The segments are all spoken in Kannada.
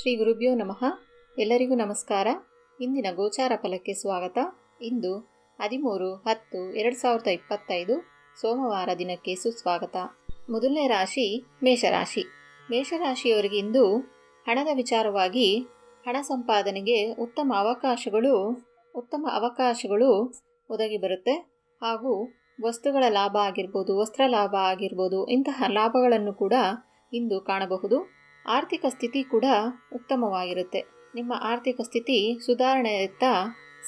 ಶ್ರೀ ಗುರುಭ್ಯೋ ನಮಃ. ಎಲ್ಲರಿಗೂ ನಮಸ್ಕಾರ. ಇಂದಿನ ಗೋಚಾರ ಫಲಕ್ಕೆ ಸ್ವಾಗತ. ಇಂದು ಹದಿಮೂರು ಹತ್ತು ಎರಡು ಸಾವಿರದ ಇಪ್ಪತ್ತೈದು ಸೋಮವಾರ ದಿನಕ್ಕೆ ಸುಸ್ವಾಗತ. ಮೊದಲನೇ ರಾಶಿ ಮೇಷರಾಶಿ. ಮೇಷರಾಶಿಯವರಿಗೆ ಇಂದು ಹಣದ ವಿಚಾರವಾಗಿ ಹಣ ಸಂಪಾದನೆಗೆ ಉತ್ತಮ ಅವಕಾಶಗಳು ಉತ್ತಮ ಅವಕಾಶಗಳು ಒದಗಿ ಬರುತ್ತೆ. ಹಾಗೂ ವಸ್ತುಗಳ ಲಾಭ ಆಗಿರ್ಬೋದು ವಸ್ತ್ರ ಲಾಭ ಆಗಿರ್ಬೋದು, ಇಂತಹ ಲಾಭಗಳನ್ನು ಕೂಡ ಇಂದು ಕಾಣಬಹುದು. ಆರ್ಥಿಕ ಸ್ಥಿತಿ ಕೂಡ ಉತ್ತಮವಾಗಿರುತ್ತೆ. ನಿಮ್ಮ ಆರ್ಥಿಕ ಸ್ಥಿತಿ ಸುಧಾರಣೆಯತ್ತ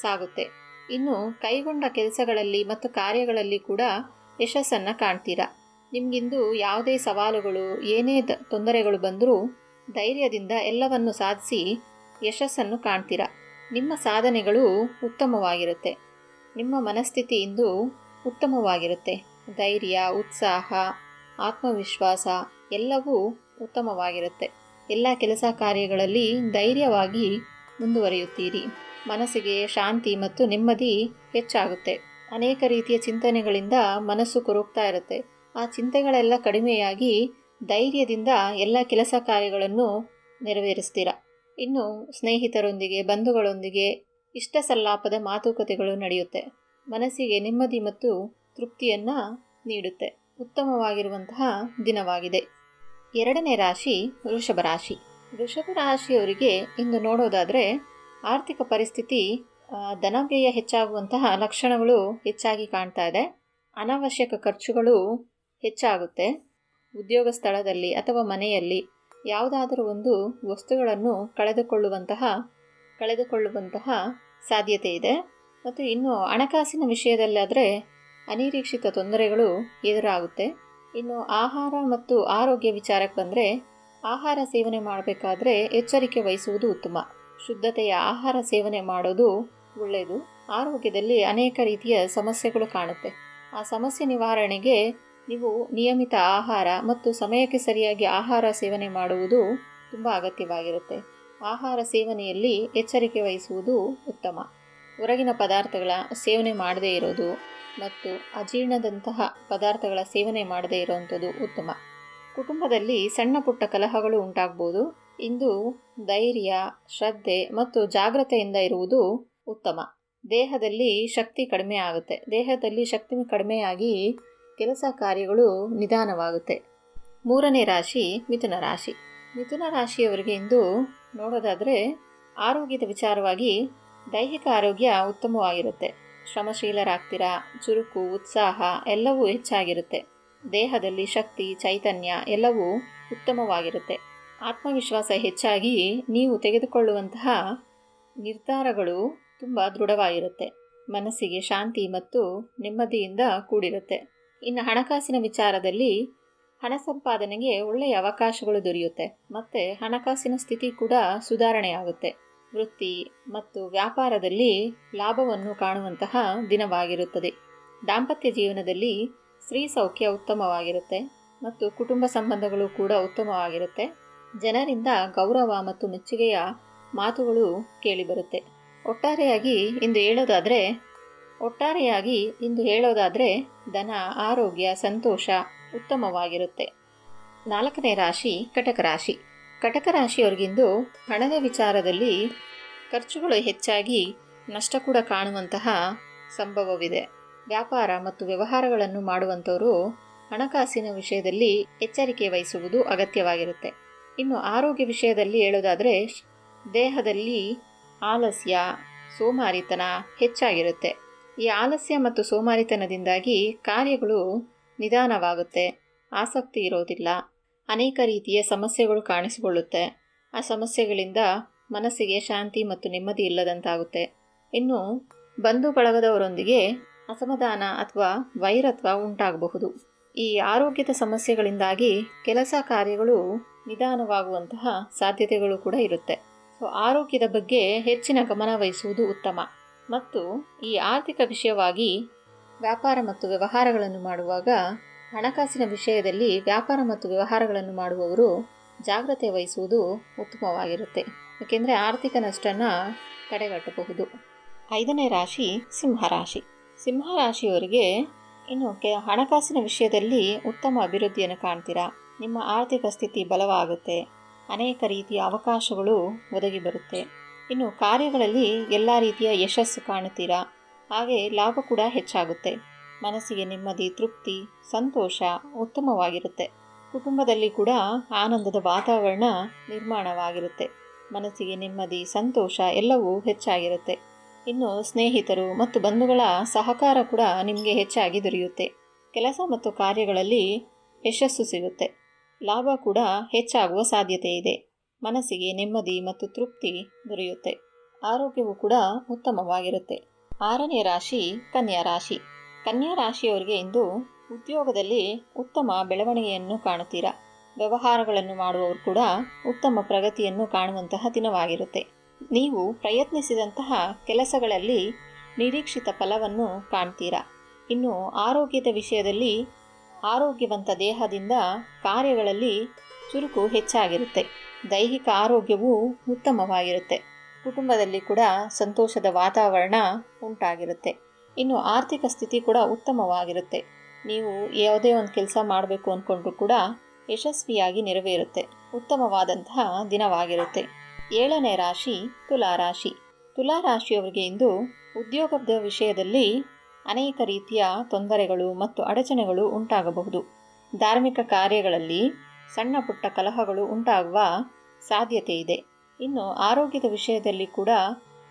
ಸಾಗುತ್ತೆ. ಇನ್ನು ಕೈಗೊಂಡ ಕೆಲಸಗಳಲ್ಲಿ ಮತ್ತು ಕಾರ್ಯಗಳಲ್ಲಿ ಕೂಡ ಯಶಸ್ಸನ್ನು ಕಾಣ್ತೀರಾ? ನಿಮಗಿಂದು ಯಾವುದೇ ಸವಾಲುಗಳು, ಏನೇ ತೊಂದರೆಗಳು ಬಂದರೂ ಧೈರ್ಯದಿಂದ ಎಲ್ಲವನ್ನು ಸಾಧಿಸಿ ಯಶಸ್ಸನ್ನು ಕಾಣ್ತೀರಾ? ನಿಮ್ಮ ಸಾಧನೆಗಳು ಉತ್ತಮವಾಗಿರುತ್ತೆ. ನಿಮ್ಮ ಮನಸ್ಥಿತಿ ಇಂದು ಉತ್ತಮವಾಗಿರುತ್ತೆ. ಧೈರ್ಯ, ಉತ್ಸಾಹ, ಆತ್ಮವಿಶ್ವಾಸ ಎಲ್ಲವೂ ಉತ್ತಮವಾಗಿರುತ್ತೆ. ಎಲ್ಲ ಕೆಲಸ ಕಾರ್ಯಗಳಲ್ಲಿ ಧೈರ್ಯವಾಗಿ ಮುಂದುವರಿಯುತ್ತೀರಿ. ಮನಸ್ಸಿಗೆ ಶಾಂತಿ ಮತ್ತು ನೆಮ್ಮದಿ ಹೆಚ್ಚಾಗುತ್ತೆ. ಅನೇಕ ರೀತಿಯ ಚಿಂತನೆಗಳಿಂದ ಮನಸ್ಸು ಕೊರಗ್ತಾ ಇರುತ್ತೆ. ಆ ಚಿಂತೆಗಳೆಲ್ಲ ಕಡಿಮೆಯಾಗಿ ಧೈರ್ಯದಿಂದ ಎಲ್ಲ ಕೆಲಸ ಕಾರ್ಯಗಳನ್ನು ನೆರವೇರಿಸ್ತೀರ? ಇನ್ನು ಸ್ನೇಹಿತರೊಂದಿಗೆ, ಬಂಧುಗಳೊಂದಿಗೆ ಇಷ್ಟ ಸಲ್ಲಾಪದ ಮಾತುಕತೆಗಳು ನಡೆಯುತ್ತೆ. ಮನಸ್ಸಿಗೆ ನೆಮ್ಮದಿ ಮತ್ತು ತೃಪ್ತಿಯನ್ನು ನೀಡುತ್ತೆ. ಉತ್ತಮವಾಗಿರುವಂತಹ ದಿನವಾಗಿದೆ. ಎರಡನೇ ರಾಶಿ ವೃಷಭ ರಾಶಿ. ವೃಷಭ ರಾಶಿಯವರಿಗೆ ಇಂದು ನೋಡೋದಾದರೆ ಆರ್ಥಿಕ ಪರಿಸ್ಥಿತಿ ಧನವ್ಯಯ ಹೆಚ್ಚಾಗುವಂತಹ ಲಕ್ಷಣಗಳು ಹೆಚ್ಚಾಗಿ ಕಾಣ್ತಾ ಇದೆ. ಅನಾವಶ್ಯಕ ಖರ್ಚುಗಳು ಹೆಚ್ಚಾಗುತ್ತೆ. ಉದ್ಯೋಗ ಸ್ಥಳದಲ್ಲಿ ಅಥವಾ ಮನೆಯಲ್ಲಿ ಯಾವುದಾದರೂ ಒಂದು ವಸ್ತುಗಳನ್ನು ಕಳೆದುಕೊಳ್ಳುವಂತಹ ಕಳೆದುಕೊಳ್ಳುವಂತಹ ಸಾಧ್ಯತೆ ಇದೆ. ಮತ್ತು ಇನ್ನು ಹಣಕಾಸಿನ ವಿಷಯದಲ್ಲಾದರೆ ಅನಿರೀಕ್ಷಿತ ತೊಂದರೆಗಳು ಎದುರಾಗುತ್ತೆ. ಇನ್ನು ಆಹಾರ ಮತ್ತು ಆರೋಗ್ಯ ವಿಚಾರಕ್ಕೆ ಬಂದರೆ, ಆಹಾರ ಸೇವನೆ ಮಾಡಬೇಕಾದ್ರೆ ಎಚ್ಚರಿಕೆ ವಹಿಸುವುದು ಉತ್ತಮ. ಶುದ್ಧತೆಯ ಆಹಾರ ಸೇವನೆ ಮಾಡೋದು ಒಳ್ಳೆಯದು ಆರೋಗ್ಯದಲ್ಲಿ ಅನೇಕ ರೀತಿಯ ಸಮಸ್ಯೆಗಳು ಕಾಣುತ್ತೆ. ಆ ಸಮಸ್ಯೆ ನಿವಾರಣೆಗೆ ನೀವು ನಿಯಮಿತ ಆಹಾರ ಮತ್ತು ಸಮಯಕ್ಕೆ ಸರಿಯಾಗಿ ಆಹಾರ ಸೇವನೆ ಮಾಡುವುದು ತುಂಬ ಅಗತ್ಯವಾಗಿರುತ್ತೆ. ಆಹಾರ ಸೇವನೆಯಲ್ಲಿ ಎಚ್ಚರಿಕೆ ವಹಿಸುವುದು ಉತ್ತಮ. ಹೊರಗಿನ ಪದಾರ್ಥಗಳ ಸೇವನೆ ಮಾಡದೇ ಇರೋದು ಮತ್ತು ಅಜೀರ್ಣದಂತಹ ಪದಾರ್ಥಗಳ ಸೇವನೆ ಮಾಡದೇ ಇರುವಂಥದ್ದು ಉತ್ತಮ. ಕುಟುಂಬದಲ್ಲಿ ಸಣ್ಣ ಪುಟ್ಟ ಕಲಹಗಳು ಉಂಟಾಗ್ಬೋದು. ಇಂದು ಧೈರ್ಯ, ಶ್ರದ್ಧೆ ಮತ್ತು ಜಾಗ್ರತೆಯಿಂದ ಇರುವುದು ಉತ್ತಮ. ದೇಹದಲ್ಲಿ ಶಕ್ತಿ ಕಡಿಮೆ ಆಗುತ್ತೆ. ದೇಹದಲ್ಲಿ ಶಕ್ತಿ ಕಡಿಮೆಯಾಗಿ ಕೆಲಸ ಕಾರ್ಯಗಳು ನಿಧಾನವಾಗುತ್ತೆ. ಮೂರನೇ ರಾಶಿ ಮಿಥುನ ರಾಶಿ. ಮಿಥುನ ರಾಶಿಯವರಿಗೆ ಇಂದು ನೋಡೋದಾದರೆ ಆರೋಗ್ಯದ ವಿಚಾರವಾಗಿ ದೈಹಿಕ ಆರೋಗ್ಯ ಉತ್ತಮವಾಗಿರುತ್ತೆ. ಶ್ರಮಶೀಲರಾಗ್ತೀರಾ? ಚುರುಕು, ಉತ್ಸಾಹ ಎಲ್ಲವೂ ಹೆಚ್ಚಾಗಿರುತ್ತೆ. ದೇಹದಲ್ಲಿ ಶಕ್ತಿ, ಚೈತನ್ಯ ಎಲ್ಲವೂ ಉತ್ತಮವಾಗಿರುತ್ತೆ. ಆತ್ಮವಿಶ್ವಾಸ ಹೆಚ್ಚಾಗಿ ನೀವು ತೆಗೆದುಕೊಳ್ಳುವಂತಹ ನಿರ್ಧಾರಗಳು ತುಂಬ ದೃಢವಾಗಿರುತ್ತೆ. ಮನಸ್ಸಿಗೆ ಶಾಂತಿ ಮತ್ತು ನೆಮ್ಮದಿಯಿಂದ ಕೂಡಿರುತ್ತೆ. ಇನ್ನು ಹಣಕಾಸಿನ ವಿಚಾರದಲ್ಲಿ ಹಣ ಸಂಪಾದನೆಗೆ ಒಳ್ಳೆಯ ಅವಕಾಶಗಳು ದೊರೆಯುತ್ತೆ. ಮತ್ತು ಹಣಕಾಸಿನ ಸ್ಥಿತಿ ಕೂಡ ಸುಧಾರಣೆಯಾಗುತ್ತೆ. ವೃತ್ತಿ ಮತ್ತು ವ್ಯಾಪಾರದಲ್ಲಿ ಲಾಭವನ್ನು ಕಾಣುವಂತಹ ದಿನವಾಗಿರುತ್ತದೆ. ದಾಂಪತ್ಯ ಜೀವನದಲ್ಲಿ ಸ್ತ್ರೀ ಸೌಖ್ಯ ಉತ್ತಮವಾಗಿರುತ್ತೆ ಮತ್ತು ಕುಟುಂಬ ಸಂಬಂಧಗಳು ಕೂಡ ಉತ್ತಮವಾಗಿರುತ್ತೆ. ಜನರಿಂದ ಗೌರವ ಮತ್ತು ಮೆಚ್ಚುಗೆಯ ಮಾತುಗಳು ಕೇಳಿಬರುತ್ತೆ. ಒಟ್ಟಾರೆಯಾಗಿ ಇಂದು ಹೇಳೋದಾದರೆ, ಒಟ್ಟಾರೆಯಾಗಿ ಇಂದು ಹೇಳೋದಾದರೆ ಧನ, ಆರೋಗ್ಯ, ಸಂತೋಷ ಉತ್ತಮವಾಗಿರುತ್ತೆ. ನಾಲ್ಕನೇ ರಾಶಿ, ಕಟಕ ರಾಶಿ. ಕಟಕ ರಾಶಿಯವ್ರಿಗಿಂದು ಹಣದ ವಿಚಾರದಲ್ಲಿ ಖರ್ಚುಗಳು ಹೆಚ್ಚಾಗಿ ನಷ್ಟ ಕೂಡ ಕಾಣುವಂತಹ ಸಂಭವವಿದೆ. ವ್ಯಾಪಾರ ಮತ್ತು ವ್ಯವಹಾರಗಳನ್ನು ಮಾಡುವಂಥವರು ಹಣಕಾಸಿನ ವಿಷಯದಲ್ಲಿ ಎಚ್ಚರಿಕೆ ವಹಿಸುವುದು ಅಗತ್ಯವಾಗಿರುತ್ತೆ. ಇನ್ನು ಆರೋಗ್ಯ ವಿಷಯದಲ್ಲಿ ಹೇಳೋದಾದರೆ, ದೇಹದಲ್ಲಿ ಆಲಸ್ಯ, ಸೋಮಾರಿತನ ಹೆಚ್ಚಾಗಿರುತ್ತೆ. ಈ ಆಲಸ್ಯ ಮತ್ತು ಸೋಮಾರಿತನದಿಂದಾಗಿ ಕಾರ್ಯಗಳು ನಿಧಾನವಾಗುತ್ತೆ. ಆಸಕ್ತಿ ಇರೋದಿಲ್ಲ. ಅನೇಕ ರೀತಿಯ ಸಮಸ್ಯೆಗಳು ಕಾಣಿಸಿಕೊಳ್ಳುತ್ತೆ. ಆ ಸಮಸ್ಯೆಗಳಿಂದ ಮನಸ್ಸಿಗೆ ಶಾಂತಿ ಮತ್ತು ನೆಮ್ಮದಿ ಇಲ್ಲದಂತಾಗುತ್ತೆ. ಇನ್ನು ಬಂಧು ಬಳಗದವರೊಂದಿಗೆ ಅಸಮಾಧಾನ ಅಥವಾ ವೈರತ್ವ ಉಂಟಾಗಬಹುದು. ಈ ಆರೋಗ್ಯದ ಸಮಸ್ಯೆಗಳಿಂದಾಗಿ ಕೆಲಸ ಕಾರ್ಯಗಳು ನಿಧಾನವಾಗುವಂತಹ ಸಾಧ್ಯತೆಗಳು ಕೂಡ ಇರುತ್ತೆ. ಸೊ ಆರೋಗ್ಯದ ಬಗ್ಗೆ ಹೆಚ್ಚಿನ ಗಮನ ವಹಿಸುವುದು ಉತ್ತಮ. ಮತ್ತು ಈ ಆರ್ಥಿಕ ವಿಷಯವಾಗಿ ವ್ಯಾಪಾರ ಮತ್ತು ವ್ಯವಹಾರಗಳನ್ನು ಮಾಡುವಾಗ ಹಣಕಾಸಿನ ವಿಷಯದಲ್ಲಿ ವ್ಯಾಪಾರ ಮತ್ತು ವ್ಯವಹಾರಗಳನ್ನು ಮಾಡುವವರು ಜಾಗ್ರತೆ ವಹಿಸುವುದು ಉತ್ತಮವಾಗಿರುತ್ತೆ. ಏಕೆಂದರೆ ಆರ್ಥಿಕ ನಷ್ಟನ ತಡೆಗಟ್ಟಬಹುದು. ಐದನೇ ರಾಶಿ ಸಿಂಹರಾಶಿ ಸಿಂಹರಾಶಿಯವರಿಗೆ ಇನ್ನು ಕೆ, ಹಣಕಾಸಿನ ವಿಷಯದಲ್ಲಿ ಉತ್ತಮ ಅಭಿವೃದ್ಧಿಯನ್ನು ಕಾಣ್ತೀರಾ? ನಿಮ್ಮ ಆರ್ಥಿಕ ಸ್ಥಿತಿ ಬಲವಾಗುತ್ತೆ. ಅನೇಕ ರೀತಿಯ ಅವಕಾಶಗಳು ಒದಗಿ ಬರುತ್ತೆ. ಇನ್ನು ಕಾರ್ಯಗಳಲ್ಲಿ ಎಲ್ಲ ರೀತಿಯ ಯಶಸ್ಸು ಕಾಣುತ್ತೀರಾ? ಹಾಗೆ ಲಾಭ ಕೂಡ ಹೆಚ್ಚಾಗುತ್ತೆ. ಮನಸ್ಸಿಗೆ ನೆಮ್ಮದಿ, ತೃಪ್ತಿ, ಸಂತೋಷ ಉತ್ತಮವಾಗಿರುತ್ತೆ. ಕುಟುಂಬದಲ್ಲಿ ಕೂಡ ಆನಂದದ ವಾತಾವರಣ ನಿರ್ಮಾಣವಾಗಿರುತ್ತೆ. ಮನಸ್ಸಿಗೆ ನೆಮ್ಮದಿ, ಸಂತೋಷ ಎಲ್ಲವೂ ಹೆಚ್ಚಾಗಿರುತ್ತೆ. ಇನ್ನು ಸ್ನೇಹಿತರು ಮತ್ತು ಬಂಧುಗಳ ಸಹಕಾರ ಕೂಡ ನಿಮಗೆ ಹೆಚ್ಚಾಗಿ ದೊರೆಯುತ್ತೆ. ಕೆಲಸ ಮತ್ತು ಕಾರ್ಯಗಳಲ್ಲಿ ಯಶಸ್ಸು ಸಿಗುತ್ತೆ. ಲಾಭ ಕೂಡ ಹೆಚ್ಚಾಗುವ ಸಾಧ್ಯತೆ ಇದೆ. ಮನಸ್ಸಿಗೆ ನೆಮ್ಮದಿ ಮತ್ತು ತೃಪ್ತಿ ದೊರೆಯುತ್ತೆ. ಆರೋಗ್ಯವು ಕೂಡ ಉತ್ತಮವಾಗಿರುತ್ತೆ. ಆರನೇ ರಾಶಿ, ಕನ್ಯಾ ರಾಶಿ. ಕನ್ಯಾ ರಾಶಿಯವರಿಗೆ ಇಂದು ಉದ್ಯೋಗದಲ್ಲಿ ಉತ್ತಮ ಬೆಳವಣಿಗೆಯನ್ನು ಕಾಣುತ್ತೀರಾ? ವ್ಯವಹಾರಗಳನ್ನು ಮಾಡುವವರು ಕೂಡ ಉತ್ತಮ ಪ್ರಗತಿಯನ್ನು ಕಾಣುವಂತಹ ದಿನವಾಗಿರುತ್ತೆ. ನೀವು ಪ್ರಯತ್ನಿಸಿದಂತಹ ಕೆಲಸಗಳಲ್ಲಿ ನಿರೀಕ್ಷಿತ ಫಲವನ್ನು ಕಾಣ್ತೀರಾ? ಇನ್ನು ಆರೋಗ್ಯದ ವಿಷಯದಲ್ಲಿ ಆರೋಗ್ಯವಂತ ದೇಹದಿಂದ ಕಾರ್ಯಗಳಲ್ಲಿ ಚುರುಕು ಹೆಚ್ಚಾಗಿರುತ್ತೆ. ದೈಹಿಕ ಆರೋಗ್ಯವು ಉತ್ತಮವಾಗಿರುತ್ತೆ. ಕುಟುಂಬದಲ್ಲಿ ಕೂಡ ಸಂತೋಷದ ವಾತಾವರಣ ಉಂಟಾಗಿರುತ್ತೆ. ಇನ್ನು ಆರ್ಥಿಕ ಸ್ಥಿತಿ ಕೂಡ ಉತ್ತಮವಾಗಿರುತ್ತೆ. ನೀವು ಯಾವುದೇ ಒಂದು ಕೆಲಸ ಮಾಡಬೇಕು ಅಂದ್ಕೊಂಡ್ರೂ ಕೂಡ ಯಶಸ್ವಿಯಾಗಿ ನೆರವೇರುತ್ತೆ. ಉತ್ತಮವಾದಂತಹ ದಿನವಾಗಿರುತ್ತೆ. ಏಳನೇ ರಾಶಿ ತುಲಾ ರಾಶಿ. ತುಲಾ ರಾಶಿಯವರಿಗೆ ಇಂದು ಉದ್ಯೋಗದ ವಿಷಯದಲ್ಲಿ ಅನೇಕ ರೀತಿಯ ತೊಂದರೆಗಳು ಮತ್ತು ಅಡಚಣೆಗಳು ಉಂಟಾಗಬಹುದು. ಧಾರ್ಮಿಕ ಕಾರ್ಯಗಳಲ್ಲಿ ಸಣ್ಣ ಪುಟ್ಟ ಕಲಹಗಳು ಉಂಟಾಗುವ ಸಾಧ್ಯತೆ ಇದೆ. ಇನ್ನು ಆರೋಗ್ಯದ ವಿಷಯದಲ್ಲಿ ಕೂಡ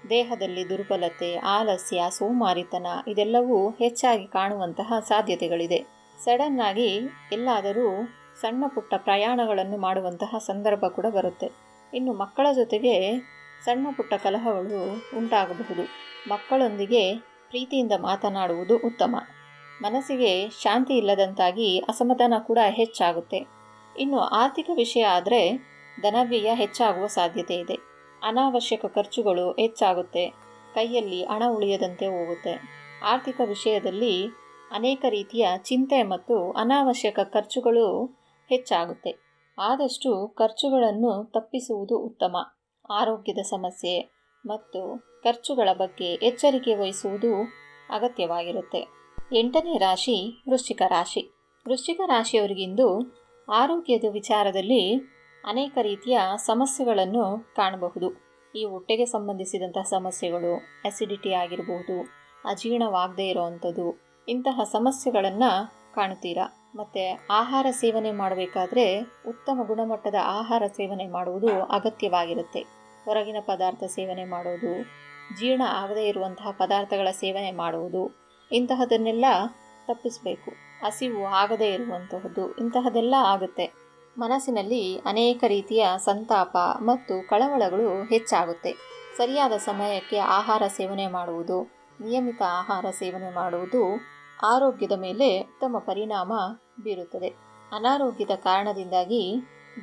ದೇಹದಲ್ಲಿ ದುರ್ಬಲತೆ, ಆಲಸ್ಯ, ಸೋಮಾರಿತನ ಇದೆಲ್ಲವೂ ಹೆಚ್ಚಾಗಿ ಕಾಣುವಂತಹ ಸಾಧ್ಯತೆಗಳಿದೆ. ಸಡನ್ ಆಗಿ ಎಲ್ಲಾದರೂ ಸಣ್ಣ ಪುಟ್ಟ ಪ್ರಯಾಣಗಳನ್ನು ಮಾಡುವಂತಹ ಸಂದರ್ಭ ಕೂಡ ಬರುತ್ತೆ. ಇನ್ನು ಮಕ್ಕಳ ಜೊತೆಗೆ ಸಣ್ಣ ಪುಟ್ಟ ಕಲಹಗಳು ಉಂಟಾಗಬಹುದು. ಮಕ್ಕಳೊಂದಿಗೆ ಪ್ರೀತಿಯಿಂದ ಮಾತನಾಡುವುದು ಉತ್ತಮ. ಮನಸ್ಸಿಗೆ ಶಾಂತಿ ಇಲ್ಲದಂತಾಗಿ ಅಸಮಾಧಾನ ಕೂಡ ಹೆಚ್ಚಾಗುತ್ತೆ. ಇನ್ನು ಆರ್ಥಿಕ ವಿಷಯ ಆದರೆ ಧನವ್ಯಯ ಹೆಚ್ಚಾಗುವ ಸಾಧ್ಯತೆ ಇದೆ. ಅನಾವಶ್ಯಕ ಖರ್ಚುಗಳು ಹೆಚ್ಚಾಗುತ್ತೆ. ಕೈಯಲ್ಲಿ ಹಣ ಉಳಿಯದಂತೆ ಹೋಗುತ್ತೆ. ಆರ್ಥಿಕ ವಿಷಯದಲ್ಲಿ ಅನೇಕ ರೀತಿಯ ಚಿಂತೆ ಮತ್ತು ಅನಾವಶ್ಯಕ ಖರ್ಚುಗಳು ಹೆಚ್ಚಾಗುತ್ತೆ. ಆದಷ್ಟು ಖರ್ಚುಗಳನ್ನು ತಪ್ಪಿಸುವುದು ಉತ್ತಮ. ಆರೋಗ್ಯದ ಸಮಸ್ಯೆ ಮತ್ತು ಖರ್ಚುಗಳ ಬಗ್ಗೆ ಎಚ್ಚರಿಕೆ ವಹಿಸುವುದು ಅಗತ್ಯವಾಗಿರುತ್ತೆ. ಎಂಟನೇ ರಾಶಿ ವೃಶ್ಚಿಕ ರಾಶಿ. ವೃಶ್ಚಿಕ ರಾಶಿಯವರಿಗಿಂದು ಆರೋಗ್ಯದ ವಿಚಾರದಲ್ಲಿ ಅನೇಕ ರೀತಿಯ ಸಮಸ್ಯೆಗಳನ್ನು ಕಾಣಬಹುದು. ಈ ಹೊಟ್ಟೆಗೆ ಸಂಬಂಧಿಸಿದಂತಹ ಸಮಸ್ಯೆಗಳು ಅಸಿಡಿಟಿ ಆಗಿರಬಹುದು, ಅಜೀರ್ಣವಾಗದೇ ಇರೋವಂಥದ್ದು, ಇಂತಹ ಸಮಸ್ಯೆಗಳನ್ನು ಕಾಣುತ್ತೀರಾ? ಮತ್ತು ಆಹಾರ ಸೇವನೆ ಮಾಡಬೇಕಾದ್ರೆ ಉತ್ತಮ ಗುಣಮಟ್ಟದ ಆಹಾರ ಸೇವನೆ ಮಾಡುವುದು ಅಗತ್ಯವಾಗಿರುತ್ತೆ. ಹೊರಗಿನ ಪದಾರ್ಥ ಸೇವನೆ ಮಾಡೋದು, ಜೀರ್ಣ ಆಗದೇ ಇರುವಂತಹ ಪದಾರ್ಥಗಳ ಸೇವನೆ ಮಾಡುವುದು, ಇಂತಹದನ್ನೆಲ್ಲ ತಪ್ಪಿಸಬೇಕು. ಹಸಿವು ಆಗದೇ ಇರುವಂತಹದ್ದು, ಇಂತಹದೆಲ್ಲ ಆಗುತ್ತೆ. ಮನಸ್ಸಿನಲ್ಲಿ ಅನೇಕ ರೀತಿಯ ಸಂತಾಪ ಮತ್ತು ಕಳವಳಗಳು ಹೆಚ್ಚಾಗುತ್ತೆ. ಸರಿಯಾದ ಸಮಯಕ್ಕೆ ಆಹಾರ ಸೇವನೆ ಮಾಡುವುದು, ನಿಯಮಿತ ಆಹಾರ ಸೇವನೆ ಮಾಡುವುದು ಆರೋಗ್ಯದ ಮೇಲೆ ಉತ್ತಮ ಪರಿಣಾಮ ಬೀರುತ್ತದೆ. ಅನಾರೋಗ್ಯದ ಕಾರಣದಿಂದಾಗಿ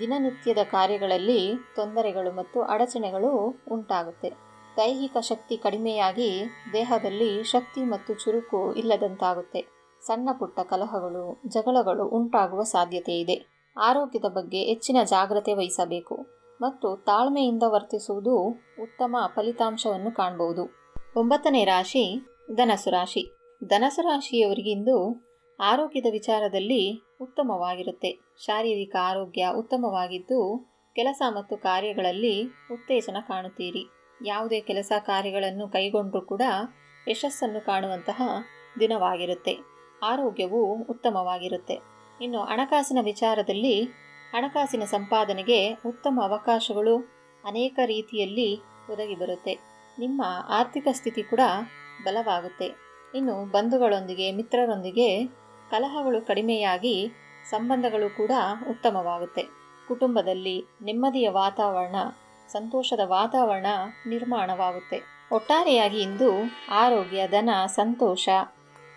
ದಿನನಿತ್ಯದ ಕಾರ್ಯಗಳಲ್ಲಿ ತೊಂದರೆಗಳು ಮತ್ತು ಅಡಚಣೆಗಳು ಉಂಟಾಗುತ್ತೆ. ದೈಹಿಕ ಶಕ್ತಿ ಕಡಿಮೆಯಾಗಿ ದೇಹದಲ್ಲಿ ಶಕ್ತಿ ಮತ್ತು ಚುರುಕು ಇಲ್ಲದಂತಾಗುತ್ತೆ. ಸಣ್ಣ ಪುಟ್ಟ ಕಲಹಗಳು, ಜಗಳಗಳು ಉಂಟಾಗುವ ಸಾಧ್ಯತೆ ಇದೆ. ಆರೋಗ್ಯದ ಬಗ್ಗೆ ಹೆಚ್ಚಿನ ಜಾಗ್ರತೆ ವಹಿಸಬೇಕು ಮತ್ತು ತಾಳ್ಮೆಯಿಂದ ವರ್ತಿಸುವುದು ಉತ್ತಮ ಫಲಿತಾಂಶವನ್ನು ಕಾಣಬಹುದು ಒಂಬತ್ತನೇ ರಾಶಿ ಧನಸು ರಾಶಿ. ಧನಸು ರಾಶಿಯವರಿಗಿಂದು ಆರೋಗ್ಯದ ವಿಚಾರದಲ್ಲಿ ಉತ್ತಮವಾಗಿರುತ್ತೆ. ಶಾರೀರಿಕ ಆರೋಗ್ಯ ಉತ್ತಮವಾಗಿದ್ದು ಕೆಲಸ ಮತ್ತು ಕಾರ್ಯಗಳಲ್ಲಿ ಉತ್ತೇಜನ ಕಾಣುತ್ತೀರಿ. ಯಾವುದೇ ಕೆಲಸ ಕಾರ್ಯಗಳನ್ನು ಕೈಗೊಂಡರೂ ಕೂಡ ಯಶಸ್ಸನ್ನು ಕಾಣುವಂತಹ ದಿನವಾಗಿರುತ್ತೆ. ಆರೋಗ್ಯವು ಉತ್ತಮವಾಗಿರುತ್ತೆ. ಇನ್ನು ಹಣಕಾಸಿನ ವಿಚಾರದಲ್ಲಿ ಹಣಕಾಸಿನ ಸಂಪಾದನೆಗೆ ಉತ್ತಮ ಅವಕಾಶಗಳು ಅನೇಕ ರೀತಿಯಲ್ಲಿ ಒದಗಿ ಬರುತ್ತೆ. ನಿಮ್ಮ ಆರ್ಥಿಕ ಸ್ಥಿತಿ ಕೂಡ ಬಲವಾಗುತ್ತೆ. ಇನ್ನು ಬಂಧುಗಳೊಂದಿಗೆ, ಮಿತ್ರರೊಂದಿಗೆ ಕಲಹಗಳು ಕಡಿಮೆಯಾಗಿ ಸಂಬಂಧಗಳು ಕೂಡ ಉತ್ತಮವಾಗುತ್ತೆ. ಕುಟುಂಬದಲ್ಲಿ ನೆಮ್ಮದಿಯ ವಾತಾವರಣ, ಸಂತೋಷದ ವಾತಾವರಣ ನಿರ್ಮಾಣವಾಗುತ್ತೆ. ಒಟ್ಟಾರೆಯಾಗಿ ಇಂದು ಆರೋಗ್ಯ, ಧನ, ಸಂತೋಷ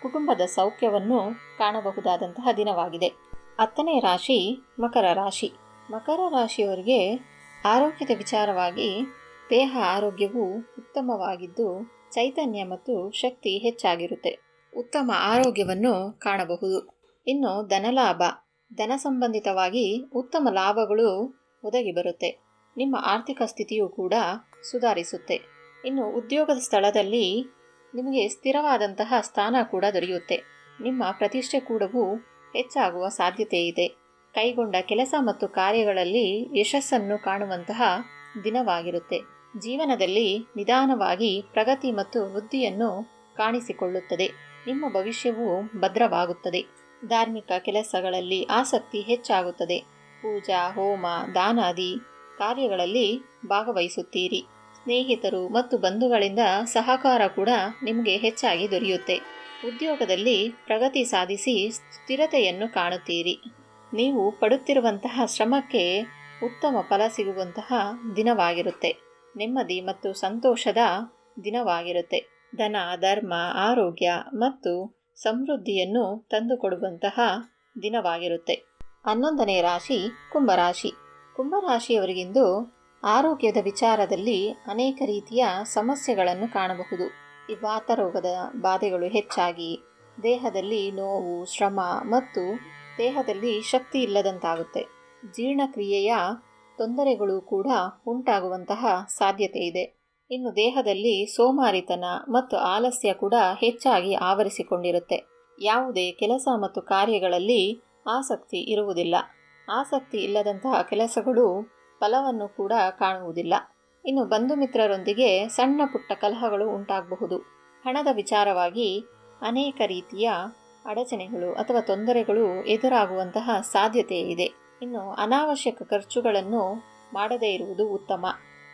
ಕುಟುಂಬದ ಸೌಖ್ಯವನ್ನು ಕಾಣಬಹುದಾದಂತಹ ದಿನವಾಗಿದೆ. ಹತ್ತನೇ ರಾಶಿ ಮಕರ ರಾಶಿ. ಮಕರ ರಾಶಿಯವರಿಗೆ ಆರೋಗ್ಯದ ವಿಚಾರವಾಗಿ ದೇಹ ಆರೋಗ್ಯವು ಉತ್ತಮವಾಗಿದ್ದು ಚೈತನ್ಯ ಮತ್ತು ಶಕ್ತಿ ಹೆಚ್ಚಾಗಿರುತ್ತೆ. ಉತ್ತಮ ಆರೋಗ್ಯವನ್ನು ಕಾಣಬಹುದು. ಇನ್ನು ಧನಲಾಭ ಧನ ಸಂಬಂಧಿತವಾಗಿ ಉತ್ತಮ ಲಾಭಗಳು ಒದಗಿ ಬರುತ್ತೆ. ನಿಮ್ಮ ಆರ್ಥಿಕ ಸ್ಥಿತಿಯು ಕೂಡ ಸುಧಾರಿಸುತ್ತೆ. ಇನ್ನು ಉದ್ಯೋಗದ ಸ್ಥಳದಲ್ಲಿ ನಿಮಗೆ ಸ್ಥಿರವಾದಂತಹ ಸ್ಥಾನ ಕೂಡ ದೊರೆಯುತ್ತೆ. ನಿಮ್ಮ ಪ್ರತಿಷ್ಠೆ ಕೂಡವೂ ಹೆಚ್ಚಾಗುವ ಸಾಧ್ಯತೆ ಇದೆ. ಕೈಗೊಂಡ ಕೆಲಸ ಮತ್ತು ಕಾರ್ಯಗಳಲ್ಲಿ ಯಶಸ್ಸನ್ನು ಕಾಣುವಂತಹ ದಿನವಾಗಿರುತ್ತೆ. ಜೀವನದಲ್ಲಿ ನಿಧಾನವಾಗಿ ಪ್ರಗತಿ ಮತ್ತು ವೃದ್ಧಿಯನ್ನು ಕಾಣಿಸಿಕೊಳ್ಳುತ್ತದೆ. ನಿಮ್ಮ ಭವಿಷ್ಯವು ಭದ್ರವಾಗುತ್ತದೆ. ಧಾರ್ಮಿಕ ಕೆಲಸಗಳಲ್ಲಿ ಆಸಕ್ತಿ ಹೆಚ್ಚಾಗುತ್ತದೆ. ಪೂಜಾ, ಹೋಮ, ದಾನಾದಿ ಕಾರ್ಯಗಳಲ್ಲಿ ಭಾಗವಹಿಸುತ್ತೀರಿ. ಸ್ನೇಹಿತರು ಮತ್ತು ಬಂಧುಗಳಿಂದ ಸಹಕಾರ ಕೂಡ ನಿಮಗೆ ಹೆಚ್ಚಾಗಿ ದೊರೆಯುತ್ತೆ. ಉದ್ಯೋಗದಲ್ಲಿ ಪ್ರಗತಿ ಸಾಧಿಸಿ ಸ್ಥಿರತೆಯನ್ನು ಕಾಣುತ್ತೀರಿ. ನೀವು ಪಡುತ್ತಿರುವಂತಹ ಶ್ರಮಕ್ಕೆ ಉತ್ತಮ ಫಲ ಸಿಗುವಂತಹ ದಿನವಾಗಿರುತ್ತೆ. ನೆಮ್ಮದಿ ಮತ್ತು ಸಂತೋಷದ ದಿನವಾಗಿರುತ್ತೆ. ಧನ, ಧರ್ಮ, ಆರೋಗ್ಯ ಮತ್ತು ಸಮೃದ್ಧಿಯನ್ನು ತಂದುಕೊಡುವಂತಹ ದಿನವಾಗಿರುತ್ತೆ. ಹನ್ನೊಂದನೇ ರಾಶಿ ಕುಂಭರಾಶಿ. ಕುಂಭರಾಶಿಯವರಿಗಿಂದು ಆರೋಗ್ಯದ ವಿಚಾರದಲ್ಲಿ ಅನೇಕ ರೀತಿಯ ಸಮಸ್ಯೆಗಳನ್ನು ಕಾಣಬಹುದು. ಈ ವಾತರೋಗದ ಬಾಧೆಗಳು ಹೆಚ್ಚಾಗಿ ದೇಹದಲ್ಲಿ ನೋವು, ಶ್ರಮ ಮತ್ತು ದೇಹದಲ್ಲಿ ಶಕ್ತಿ ಇಲ್ಲದಂತಾಗುತ್ತೆ. ಜೀರ್ಣಕ್ರಿಯೆಯ ತೊಂದರೆಗಳು ಕೂಡ ಉಂಟಾಗುವಂತಹ ಸಾಧ್ಯತೆ ಇದೆ. ಇನ್ನು ದೇಹದಲ್ಲಿ ಸೋಮಾರಿತನ ಮತ್ತು ಆಲಸ್ಯ ಕೂಡ ಹೆಚ್ಚಾಗಿ ಆವರಿಸಿಕೊಂಡಿರುತ್ತೆ. ಯಾವುದೇ ಕೆಲಸ ಮತ್ತು ಕಾರ್ಯಗಳಲ್ಲಿ ಆಸಕ್ತಿ ಇರುವುದಿಲ್ಲ. ಆಸಕ್ತಿ ಇಲ್ಲದಂತಹ ಕೆಲಸಗಳು ಫಲವನ್ನು ಕೂಡ ಕಾಣುವುದಿಲ್ಲ. ಇನ್ನು ಬಂಧು ಮಿತ್ರರೊಂದಿಗೆ ಸಣ್ಣ ಪುಟ್ಟ ಕಲಹಗಳು ಉಂಟಾಗಬಹುದು. ಹಣದ ವಿಚಾರವಾಗಿ ಅನೇಕ ರೀತಿಯ ಅಡಚಣೆಗಳು ಅಥವಾ ತೊಂದರೆಗಳು ಎದುರಾಗುವಂತಹ ಸಾಧ್ಯತೆ ಇದೆ. ಇನ್ನು ಅನಾವಶ್ಯಕ ಖರ್ಚುಗಳನ್ನು ಮಾಡದೇ ಇರುವುದು ಉತ್ತಮ.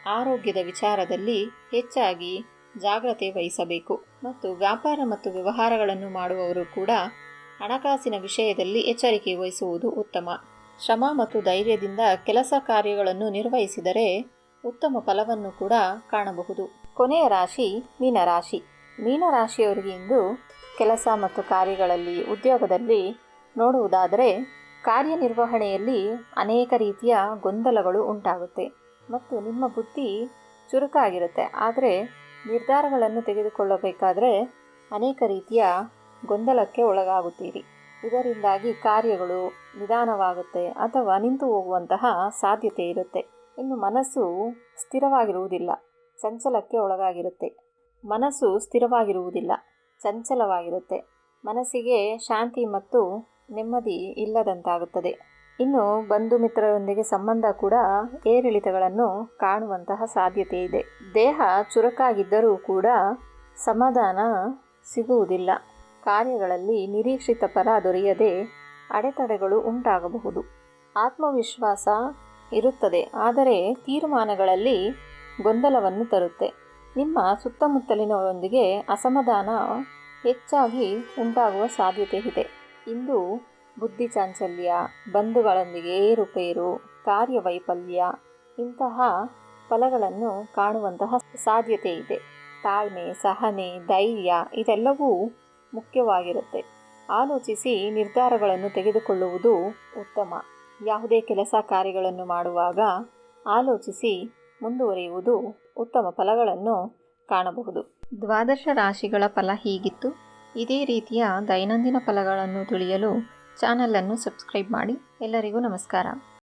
ಆರೋಗ್ಯದ ವಿಚಾರದಲ್ಲಿ ಹೆಚ್ಚಾಗಿ ಜಾಗ್ರತೆ ವಹಿಸಬೇಕು. ಮತ್ತು ವ್ಯಾಪಾರ ಮತ್ತು ವ್ಯವಹಾರಗಳನ್ನು ಮಾಡುವವರು ಕೂಡ ಹಣಕಾಸಿನ ವಿಷಯದಲ್ಲಿ ಎಚ್ಚರಿಕೆ ವಹಿಸುವುದು ಉತ್ತಮ. ಶ್ರಮ ಮತ್ತು ಧೈರ್ಯದಿಂದ ಕೆಲಸ ಕಾರ್ಯಗಳನ್ನು ನಿರ್ವಹಿಸಿದರೆ ಉತ್ತಮ ಫಲವನ್ನು ಕೂಡ ಕಾಣಬಹುದು. ಕೊನೆಯ ರಾಶಿ ಮೀನರಾಶಿ. ಮೀನರಾಶಿಯವರಿಗೆ ಇಂದು ಕೆಲಸ ಮತ್ತು ಕಾರ್ಯಗಳಲ್ಲಿ, ಉದ್ಯೋಗದಲ್ಲಿ ನೋಡುವುದಾದರೆ ಕಾರ್ಯನಿರ್ವಹಣೆಯಲ್ಲಿ ಅನೇಕ ರೀತಿಯ ಗೊಂದಲಗಳು ಉಂಟಾಗುತ್ತೆ. ಮತ್ತು ನಿಮ್ಮ ಬುದ್ಧಿ ಚುರುಕಾಗಿರುತ್ತೆ. ಆದರೆ ನಿರ್ಧಾರಗಳನ್ನು ತೆಗೆದುಕೊಳ್ಳಬೇಕಾದರೆ ಅನೇಕ ರೀತಿಯ ಗೊಂದಲಕ್ಕೆ ಒಳಗಾಗುತ್ತೀರಿ. ಇದರಿಂದಾಗಿ ಕಾರ್ಯಗಳು ನಿಧಾನವಾಗುತ್ತೆ ಅಥವಾ ನಿಂತು ಹೋಗುವಂತಹ ಸಾಧ್ಯತೆ ಇರುತ್ತೆ. ಇನ್ನು ಮನಸ್ಸು ಸ್ಥಿರವಾಗಿರುವುದಿಲ್ಲ. ಚಂಚಲಕ್ಕೆ ಒಳಗಾಗಿರುತ್ತೆ. ಮನಸ್ಸು ಸ್ಥಿರವಾಗಿರುವುದಿಲ್ಲ. ಚಂಚಲವಾಗಿರುತ್ತೆ. ಮನಸ್ಸಿಗೆ ಶಾಂತಿ ಮತ್ತು ನೆಮ್ಮದಿ ಇಲ್ಲದಂತಾಗುತ್ತದೆ. ಇನ್ನು ಬಂಧು ಮಿತ್ರರೊಂದಿಗೆ ಸಂಬಂಧ ಕೂಡ ಏರಿಳಿತಗಳನ್ನು ಕಾಣುವಂತಹ ಸಾಧ್ಯತೆ ಇದೆ. ದೇಹ ಚುರುಕಾಗಿದ್ದರೂ ಕೂಡ ಸಮಾಧಾನ ಸಿಗುವುದಿಲ್ಲ. ಕಾರ್ಯಗಳಲ್ಲಿ ನಿರೀಕ್ಷಿತ ಫಲ ದೊರೆಯದೆ ಅಡೆತಡೆಗಳು ಉಂಟಾಗಬಹುದು. ಆತ್ಮವಿಶ್ವಾಸ ಇರುತ್ತದೆ, ಆದರೆ ತೀರ್ಮಾನಗಳಲ್ಲಿ ಗೊಂದಲವನ್ನು ತರುತ್ತೆ. ನಿಮ್ಮ ಸುತ್ತಮುತ್ತಲಿನವರೊಂದಿಗೆ ಅಸಮಾಧಾನ ಹೆಚ್ಚಾಗಿ ಉಂಟಾಗುವ ಸಾಧ್ಯತೆ ಇದೆ. ಇಂದು ಬುದ್ಧಿ ಚಾಂಚಲ್ಯ, ಬಂಧುಗಳೊಂದಿಗೆ ಏರುಪೇರು, ಕಾರ್ಯವೈಫಲ್ಯ ಇಂತಹ ಫಲಗಳನ್ನು ಕಾಣುವಂತಹ ಸಾಧ್ಯತೆ ಇದೆ. ತಾಳ್ಮೆ, ಸಹನೆ, ಧೈರ್ಯ ಇದೆಲ್ಲವೂ ಮುಖ್ಯವಾಗಿರುತ್ತೆ. ಆಲೋಚಿಸಿ ನಿರ್ಧಾರಗಳನ್ನು ತೆಗೆದುಕೊಳ್ಳುವುದು ಉತ್ತಮ. ಯಾವುದೇ ಕೆಲಸ ಕಾರ್ಯಗಳನ್ನು ಮಾಡುವಾಗ ಆಲೋಚಿಸಿ ಮುಂದುವರಿಯುವುದು ಉತ್ತಮ ಫಲಗಳನ್ನು ಕಾಣಬಹುದು. ದ್ವಾದಶ ರಾಶಿಗಳ ಫಲ ಹೀಗಿತ್ತು. ಇದೇ ರೀತಿಯ ದೈನಂದಿನ ಫಲಗಳನ್ನು ತಿಳಿಯಲು ಚಾನಲನ್ನು ಸಬ್ಸ್ಕ್ರೈಬ್ ಮಾಡಿ. ಎಲ್ಲರಿಗೂ ನಮಸ್ಕಾರ.